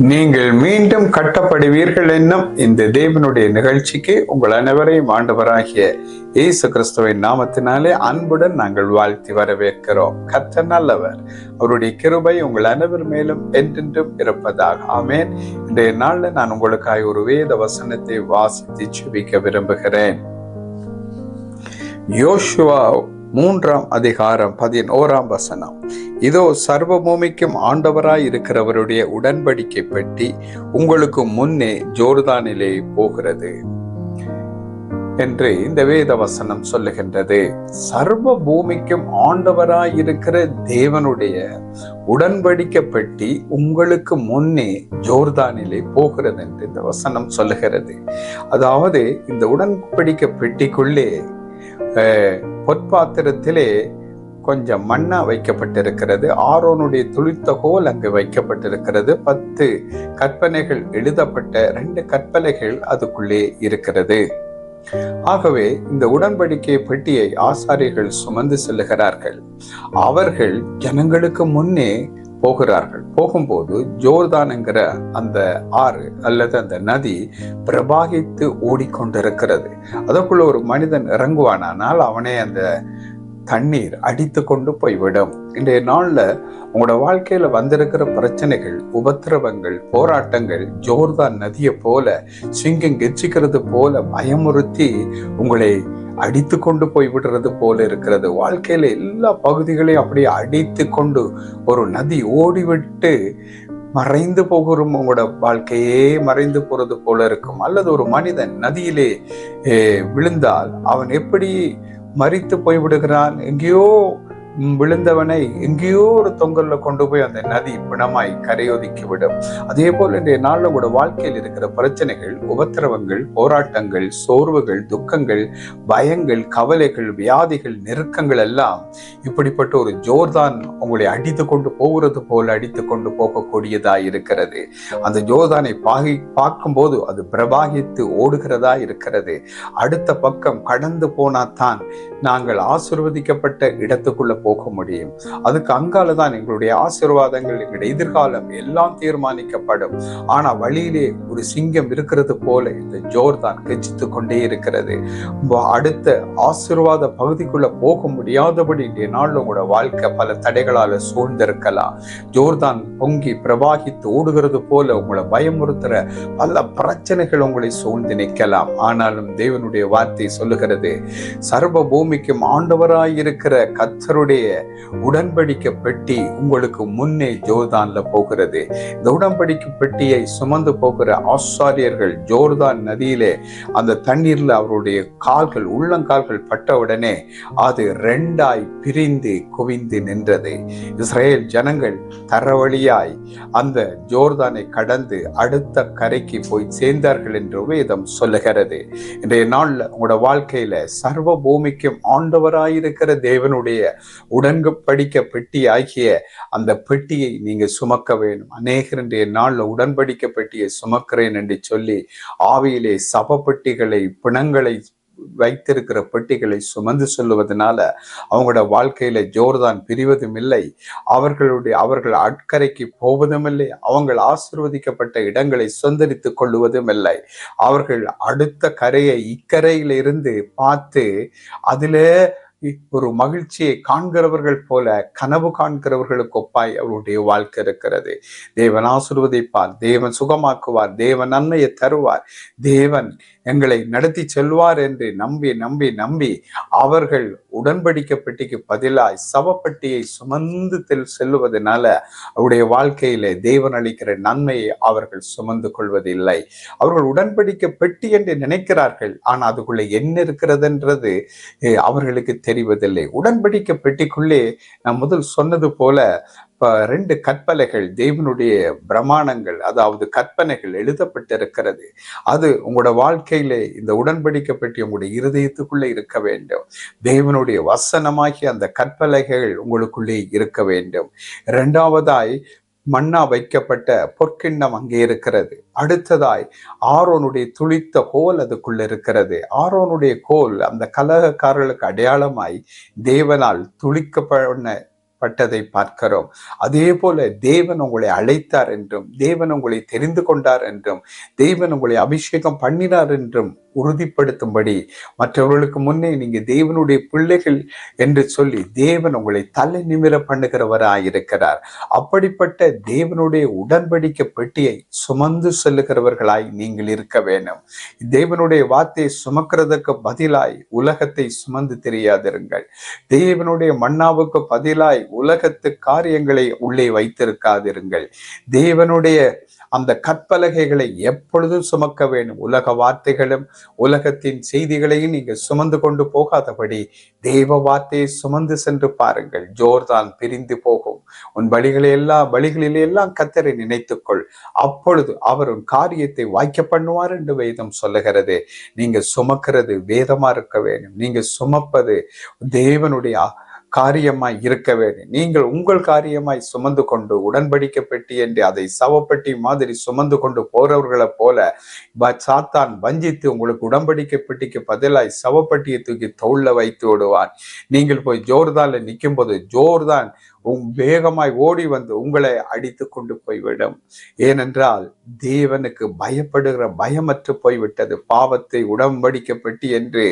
நீங்கள் மீண்டும் கட்டப்படுவீர்கள் என்னும் இந்த தேவனுடைய நிகழ்ச்சிக்கு உங்கள் அனைவரையும் ஆண்டவராகிய இயேசு கிறிஸ்துவின் நாமத்தினாலே அன்புடன் நாங்கள் வாழ்த்தி வரவேற்கிறோம். கத்த நல்லவர். அவருடைய கிருபை உங்கள் அனைவர் மேலும் என்றென்றும் இருப்பதாக. ஆமேன். இன்றைய நாளில் நான் உங்களுக்காக ஒரு வேத வசனத்தை வாசித்து சுபிக்க விரும்புகிறேன். யோசுவா மூன்றாம் அதிகாரம் பதினோராம் வசனம். இதோ சர்வபூமிக்கும் ஆண்டவராய் இருக்கிறவருடைய உடன்படிக்கை பெட்டி உங்களுக்கு முன்னே ஜோர்தானிலே போகிறது என்று இந்த வேத வசனம் சொல்லுகின்றது. சர்வ பூமிக்கும் ஆண்டவராயிருக்கிற தேவனுடைய உடன்படிக்கை பெட்டி உங்களுக்கு முன்னே ஜோர்தானிலே போகிறது என்று இந்த வசனம் சொல்லுகிறது. அதாவது இந்த உடன்படிக்கை பெட்டிக்குள்ளே பொற்பாத்திரத்திலே கொஞ்சம் மண்ணா வைக்கப்பட்டிருக்கிறது. ஆரோனுடைய துளித்தகோல் அங்கு வைக்கப்பட்டிருக்கிறது. பத்து கற்பனைகள் எழுதப்பட்ட ரெண்டு கற்பனைகள் அதுக்குள்ளே இருக்கிறது. ஆகவே இந்த உடன்படிக்கை பெட்டியை ஆசாரிகள் சுமந்து செல்லுகிறார்கள். அவர்கள் ஜனங்களுக்கு முன்னே போகிறார்கள். போகும்போது ஜோர்தான்ங்கிற அந்த ஆறு அல்லது அந்த நதி பிரபாகித்து ஓடிக்கொண்டிருக்கிறது. அதற்குள்ள ஒரு மனிதன் இறங்குவானானால் அவனே அந்த தண்ணீர் அடித்து கொண்டு போய்விடும். இன்றைய நாளில் உங்களோட வாழ்க்கையில் வந்திருக்கிற பிரச்சனைகள் உபத்திரவங்கள் போராட்டங்கள் ஜோர்தான் நதியை போல சிங்கம் கெச்சிக்கிறது போல பயமுறுத்தி உங்களை அடித்து கொண்டு போய் விடுறது போல இருக்கிறது. வாழ்க்கையில எல்லா பகுதிகளையும் அப்படியே அடித்து கொண்டு ஒரு நதி ஓடிவிட்டு மறைந்து போகிறோம். உங்களோட வாழ்க்கையே மறைந்து போறது போல இருக்கும். அல்லது ஒரு மனிதன் நதியிலே விழுந்தால் அவன் எப்படி மறித்து போய்விடுகிறான். எங்கேயோ விழுந்தவனை எங்கேயோ ஒரு தொங்கல்ல கொண்டு போய் அந்த நதி பிணமாய் கரையொதுக்கி விடும். அதே போல இன்றைய நாளில் கூட வாழ்க்கையில் இருக்கிற பிரச்சனைகள் உபத்திரவங்கள் போராட்டங்கள் சோர்வுகள் துக்கங்கள் பயங்கள் கவலைகள் வியாதிகள் நெருக்கங்கள் எல்லாம் இப்படிப்பட்ட ஒரு ஜோர்தான் உங்களை அடித்து கொண்டு போகிறது போல அடித்து கொண்டு போகக்கூடியதா இருக்கிறது. அந்த ஜோர்தானை பாகி பார்க்கும்போது அது பிரபாகித்து ஓடுகிறதா இருக்கிறது. அடுத்த பக்கம் கடந்து போனாதான் நாங்கள் ஆசிர்வதிக்கப்பட்ட இடத்துக்குள்ள போக முடியும் அதுக்கு அங்கால தான் எங்களுடைய ஆசீர்வாதங்கள் எங்களுடைய எதிர்காலம் எல்லாம் தீர்மானிக்கப்படும். ஆனா வழியிலே ஒரு சிங்கம் இருக்கிறது போல இந்த ஜோர் தான் கெச்சித்து கொண்டே இருக்கிறது. அடுத்த ஆசீர்வாத பகுதிக்குள்ள போக முடியாதபடி இன்றைய நாள் உங்களோட வாழ்க்கை பல தடைகளால சூழ்ந்திருக்கலாம். ஜோர்தான் பொங்கி பிரவாகித்து ஓடுகிறது போல உங்களை பயமுறுத்துற பல பிரச்சனைகள் உங்களை சூழ்ந்து நிற்கலாம். ஆனாலும் தேவனுடைய வார்த்தை சொல்லுகிறது சர்வ பூமிக்கும் ஆண்டவராய் இருக்கிற கத்தருடைய உடன்படிக்கை பெட்டி உங்களுக்கு முன்னே ஜோர்தான்ல போகிறது. இந்த உடன்படிக்கை பெட்டியை சுமந்து போகிற ஆசாரியர்கள் ஜோர்தான் நதியிலே அந்த தண்ணீர்ல அவருடைய கால்கள் உள்ளங்கால்கள் பட்ட உடனே அது ரெண்டாய் பிரிந்து குவிந்து நின்றது. இஸ்ரேல் ஜனங்கள் தரவழியாய் அந்த ஜோர்தானை கடந்து அடுத்த கரைக்கு போய் சேர்ந்தார்கள் என்று வேதம் சொல்லுகிறது. இன்றைய நாள்ல உங்களோட வாழ்க்கையில சர்வ பூமிக்கும் ஆண்டவராயிருக்கிற தேவனுடைய உடன்கு படிக்க பெட்டி ஆகிய அந்த பெட்டியை நீங்க சுமக்க வேண்டும். அநேகருடைய நாளில் நாள்ல உடன்படிக்க பெட்டியை சுமக்கிறேன் என்று சொல்லி ஆவியிலே சபப்பெட்டிகளை பிணங்களை வைத்திருக்கிற பெட்டிகளை சுமந்து சொல்லுவதனால அவங்களோட வாழ்க்கையில ஜோர்தான் பிரிவதும் இல்லை. அவர்களுடைய அவர்கள் அட்கரைக்கு போவதும் இல்லை. அவங்கள் ஆசிர்வதிக்கப்பட்ட இடங்களை சொந்தரித்துக் கொள்ளுவதும் இல்லை. அவர்கள் அடுத்த கரையை இக்கரையிலிருந்து பார்த்து அதில் ஒரு மகிழ்ச்சியை காண்கிறவர்கள் போல கனவு காண்கிறவர்களுக்கு ஒப்பாய் அவருடைய வாழ்க்கை இருக்கிறது. தேவன் ஆசிர்வதிப்பார் தேவன் சுகமாக்குவார் தேவன் நன்மையை தருவார். தேவன் எங்களை நடத்தி செல்வார் என்று நம்பி நம்பி நம்பி அவர்கள் உடன்படிக்கை பெட்டிக்கு பதிலாய் சவப்பட்டியை சுமந்து செல்லுவதனால அவருடைய வாழ்க்கையில தேவன் அளிக்கிற நன்மையை அவர்கள் சுமந்து கொள்வதில்லை. அவர்கள் உடன்படிக்கை பெட்டி என்று நினைக்கிறார்கள். ஆனால் அதுக்குள்ளே என்ன இருக்கிறதுன்றது அவர்களுக்கு தெரிவதில்லை. உடன்படிக்கை பெட்டிக்குள்ளே நான் முதல் சொன்னது போல ரெண்டு கற்பலைகள் தேவனுடைய பிரமாணங்கள் அதாவது கற்பனைகள் எழுதப்பட்டிருக்கிறது. அது உங்களோட வாழ்க்கையில இந்த உடன்படிக்கை உங்களுடைய இருதயத்துக்குள்ளே இருக்க வேண்டும். தேவனுடைய வசனமாகி அந்த கற்பலைகள் உங்களுக்குள்ளே இருக்க வேண்டும். இரண்டாவதாய் மண்ணா வைக்கப்பட்ட பொற்கிண்ணம் அங்கே இருக்கிறது. அடுத்ததாய் ஆரோனுடைய துளித்த கோல் அதுக்குள்ள இருக்கிறது. ஆரோனுடைய கோல் அந்த கலகக்காரர்களுக்கு அடையாளமாய் தேவனால் துளிக்கப்பட பட்டதை பார்க்கிறோம். அதே போல தேவன் உங்களை அழைத்தார் என்றும் தேவன் உங்களை தெரிந்து கொண்டார் என்றும் தேவன் உங்களை அபிஷேகம் பண்ணினார் என்றும் உறுதிப்படுத்தும்படி மற்றவர்களுக்கு முன்னே நீங்கள் தேவனுடைய பிள்ளைகள் என்று சொல்லி தேவன் உங்களை தலை நிமிர பண்ணுகிறவராயிருக்கிறார். அப்படிப்பட்ட தேவனுடைய உடன்படிக்கை பெட்டியை சுமந்து செல்லுகிறவர்களாய் நீங்கள் இருக்க வேண்டும். தேவனுடைய வார்த்தையை சுமக்கிறதுக்கு பதிலாய் உலகத்தை சுமந்து தெரியாதிருங்கள். தேவனுடைய மன்னாவுக்கு பதிலாய் உலகத்து காரியங்களை உள்ளே வைத்திருக்காதிருங்கள். தேவனுடைய அந்த கற்பலகைகளை எப்பொழுதும் சுமக்க வேண்டும். உலக வார்த்தைகளும் உலகத்தின் செய்திகளையும் நீங்கள் சுமந்து கொண்டு போகாதபடி தேவ வார்த்தையை சுமந்து சென்று பாருங்கள். ஜோர்தான் பிரிந்து போகும். உன் வழிகளை எல்லாம் வழிகளிலே எல்லாம் கத்தரை நினைத்துக்கொள். அப்பொழுது அவர் உன் காரியத்தை வாய்க்க பண்ணுவார் என்று வேதம் சொல்லுகிறது. நீங்க சுமக்கிறது வேதமா இருக்க வேண்டும். நீங்க சுமப்பது தேவனுடைய காரியமாய் இருக்க வேண்டும் நீங்கள் உங்கள் காரியமாய் சுமந்து கொண்டு உடன்படிக்கை பெட்டி என்று அதை சவப்பெட்டி மாதிரி சுமந்து கொண்டு போறவர்களை போல சாத்தான் வஞ்சித்து உங்களுக்கு உடன்படிக்கை பெட்டிக்கு பதிலாய் சவப்பட்டியை தூக்கி தோல்ல வைத்து விடுவான் நீங்கள் போய் ஜோர்தான்ல நிற்கும் போது ஜோர்தான் வேகமாய் ஓடி வந்து உங்களை அடித்து கொண்டு போய்விடும். ஏனென்றால் தேவனுக்கு பயப்படுகிற பயமற்று போய்விட்டது. பாவத்தை உடம்படிக்க பெட்டி என்று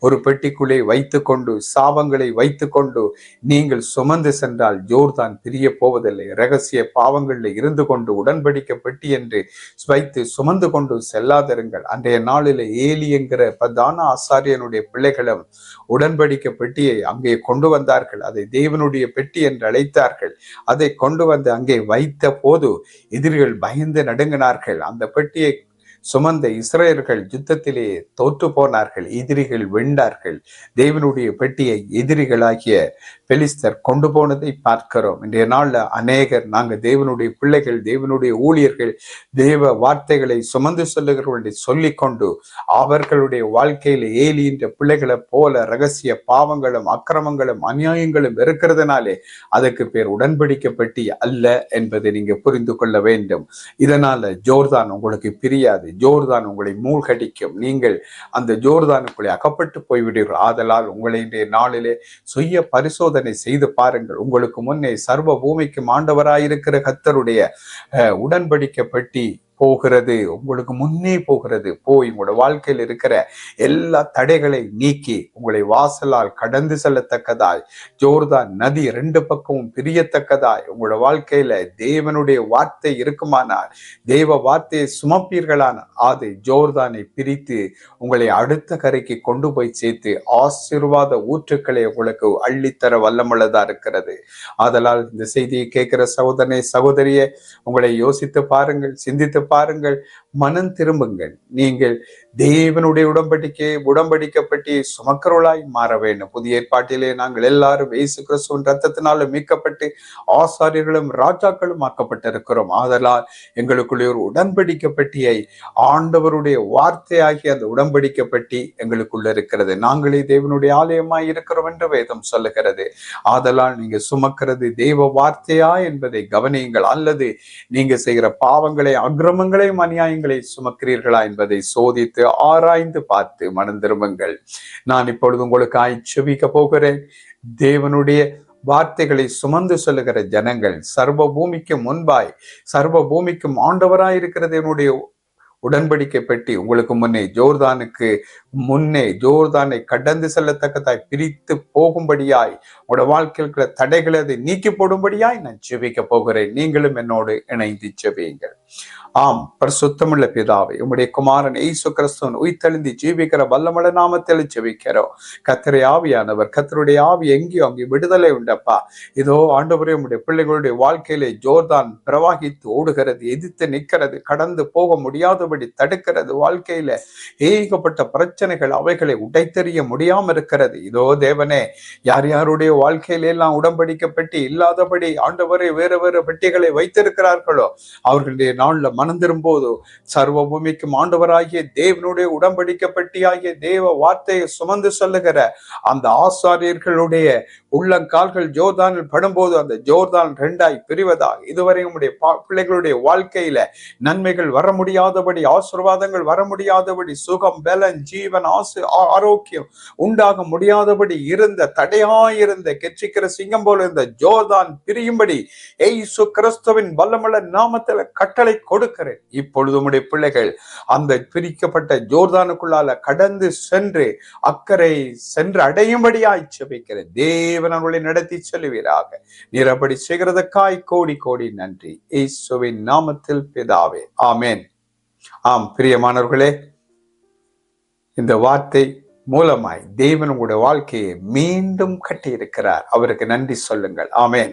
ஒரு பெட்டிக்குள்ளே வைத்து கொண்டு சாபங்களை வைத்து கொண்டு நீங்கள் சுமந்து சென்றால் ஜோர்தான் பிரிய போவதில்லை. ரகசிய பாவங்களில் இருந்து கொண்டு உடன்படிக்க பெட்டி என்று வைத்து சுமந்து கொண்டு செல்லாதிருங்கள். அன்றைய நாளில் ஏலி என்கிற பிரதான ஆசாரியனுடைய பிள்ளைகளும் உடன்படிக்க பெட்டியை அங்கே கொண்டு வந்தார்கள். அதை தேவனுடைய பெட்டி என்று அழைத்தார்கள். அதை கொண்டு வந்து அங்கே வைத்த போது எதிரிகள் பயந்து நடுங்கினார்கள். அந்த பெட்டியை சுமந்த இஸ்ரேலர்கள் யுத்தத்திலே தோற்று போனார்கள் எதிரிகள் வெண்டார்கள் தேவனுடைய பெட்டியை எதிரிகளாகிய பெலிஸ்தர் கொண்டு போனதை பார்க்கிறோம். இன்றைய நாள்ல அநேகர் நாங்க தேவனுடைய பிள்ளைகள் தேவனுடைய ஊழியர்கள் தேவ வார்த்தைகளை சுமந்து சொல்லுகிறவர்களை சொல்லி கொண்டு அவர்களுடைய வாழ்க்கையில ஏலின்ற பிள்ளைகளை போல ரகசிய பாவங்களும் அக்கிரமங்களும் அநியாயங்களும் இருக்கிறதுனாலே அதுக்கு பேர் உடன்படிக்கை பெட்டி அல்ல என்பதை நீங்க புரிந்து கொள்ள வேண்டும். இதனால ஜோர்தான் உங்களுக்கு பிரியாது. ஜோர்தான் உங்களை மூழ்கடிக்கும். நீங்கள் அந்த ஜோர்தானுக்குள்ளே அகப்பட்டு போய்விடுவீர்கள். ஆதலால் உங்களை இன்றைய நாளிலே சுய பரிசோதனை செய்து பாருங்கள். உங்களுக்கு முன்னே சர்வ பூமிக்கு ஆண்டவராயிருக்கிற கத்தருடைய உடன்படிக்கப்பட்டி போகிறது உங்களுக்கு முன்னே போகிறது. போய் உங்களோட வாழ்க்கையில் இருக்கிற எல்லா தடைகளை நீக்கி உங்களை வாசலால் கடந்து செல்லத்தக்கதாய் ஜோர்தான் நதி ரெண்டு பக்கமும் பிரியத்தக்கதாய் உங்களோட வாழ்க்கையில தேவனுடைய வார்த்தை இருக்குமானால் தேவ வார்த்தையை சுமப்பீர்களான அதை ஜோர்தானை பிரித்து உங்களை அடுத்த கரைக்கு கொண்டு போய் சேர்த்து ஆசீர்வாத ஊற்றுக்களை உங்களுக்கு அள்ளித்தர வல்லமுள்ளதா இருக்கிறது. அதனால் இந்த செய்தியை கேட்கிற சகோதரனை சகோதரிய உங்களை யோசித்து பாருங்கள் சிந்தித்து பாருங்கள் மனம் திரும்புங்கள். நீங்கள் தேவனுடைய உடம்படிக்கை உடம்படிக்கப்பட்டு சுமக்கருளாய் மாற வேண்டும். புதிய ஏற்பாட்டிலே நாங்கள் எல்லாரும் இயேசு கிறிஸ்துவின் ரத்தத்தினால மீட்கப்பட்டு ஆசாரியர்களும் ராஜாக்களும் ஆக்கப்பட்டிருக்கிறோம். ஆதலால் எங்களுக்குள்ளே ஒரு உடன்படிக்கப்பட்டியை ஆண்டவருடைய வார்த்தையாகி அந்த உடன்படிக்கப்பட்டி எங்களுக்குள்ள இருக்கிறது. நாங்களே தேவனுடைய ஆலயமாய் இருக்கிறோம் என்று வேதம் சொல்லுகிறது. ஆதலால் நீங்க சுமக்கிறது தெய்வ வார்த்தையா என்பதை கவனியுங்கள். அல்லது நீங்க செய்கிற பாவங்களை அக்கிரமங்களையும் அநியாயங்களை சுமக்கிறீர்களா என்பதை சோதித்து ஆராய்ந்து பார்த்து மனம் திரும்புங்கள். நான் இப்பொழுது உங்களுக்கு ஆய்ச்சபிக்க போகிறேன். தேவனுடைய வார்த்தைகளை சுமந்து சொல்லுகிற ஜனங்கள் சர்வ பூமிக்கு முன்பாய் சர்வ பூமிக்கும் ஆண்டவராய் இருக்கிறது என்னுடைய உடன்படிக்கை பெட்டி உங்களுக்கு முன்னே ஜோர்தானுக்கு முன்னே ஜோர்தானை கடந்து செல்லத்தக்கதாய் பிரித்து போகும்படியாய் உங்களோட வாழ்க்கையில் இருக்கிற தடைகளை அதை நீக்கி போடும்படியாய் நான் ஜெபிக்க போகிறேன். நீங்களும் என்னோடு இணைந்து ஜெபியுங்கள். ஆம் பரிசுத்தமுள்ள பிதாவை உம்முடைய குமாரன் ஏசு கிறிஸ்துவன் உயிர்த்தெழுந்தி ஜீவிக்கிற வல்லமல நாமத்தில் ஜெபிக்கிறோம். கத்திரை ஆவியானவர் கத்தருடைய ஆவி எங்கேயோ அங்கே விடுதலை உண்டப்பா. இதோ ஆண்டவரே உடைய பிள்ளைகளுடைய வாழ்க்கையிலே ஜோர்தான் பிரவாகித்து ஓடுகிறது எதிர்த்து நிற்கிறது கடந்து போக முடியாத முடியாதபடி தடுக்கிறது. வாழ்க்கையில ஏகப்பட்ட பிரச்சனைகள் அவைகளை உடைத்தெறிய முடியாம இருக்கிறது. இதோ தேவனே யார் யாருடைய வாழ்க்கையில எல்லாம் உடம்படிக்கப்பட்டு இல்லாதபடி ஆண்டவரை வேறு வேறு பெட்டிகளை வைத்திருக்கிறார்களோ அவர்களுடைய நாள்ல மனம் போது சர்வ பூமிக்கும் ஆண்டவராகிய தேவனுடைய உடம்படிக்கப்பட்டியாகிய தேவ வார்த்தையை சுமந்து சொல்லுகிற அந்த ஆசாரியர்களுடைய உள்ளங்கால்கள் ஜோர்தானில் படும்போது அந்த ஜோர்தான் ரெண்டாய் பிரிவதாக. இதுவரை உங்களுடைய பா- பிள்ளைகளுடைய வாழ்க்கையில நன்மைகள் வர முடியாதபடி ஆசீர்வாதங்கள் வர முடியாதபடி சுகம் பலன் ஜீவன் ஆசு ஆ- ஆரோக்கியம் உண்டாக முடியாதபடி இருந்த தடையாயிருந்த கெச்சிக்கிற சிங்கம் போல இருந்த ஜோர்தான் பிரியும்படி ஏசு கிறிஸ்துவின் வல்லமல நாமத்துல கட்டளை கொடுக்கிறேன். இப்பொழுது உம்முடைய பிள்ளைகள் அந்த பிரிக்கப்பட்ட ஜோர்தானுக்குள்ளால கடந்து சென்று அக்கறை சென்று அடையும்படியாய் செபிக்கிறேன். தேவன் அவர்களை நடத்தி செல்வீராக நீர் அப்படி செய்கிறதற்காய் கோடி கோடி நன்றி. இயேசுவின் நாமத்தில் பிதாவே. ஆமேன். ஆம் பிரியமானவர்களே இந்த வார்த்தை மூலமாய் தேவன் உங்களுடைய வாழ்க்கையை மீண்டும் கட்டியிருக்கிறார். அவருக்கு நன்றி சொல்லுங்கள். ஆமேன்.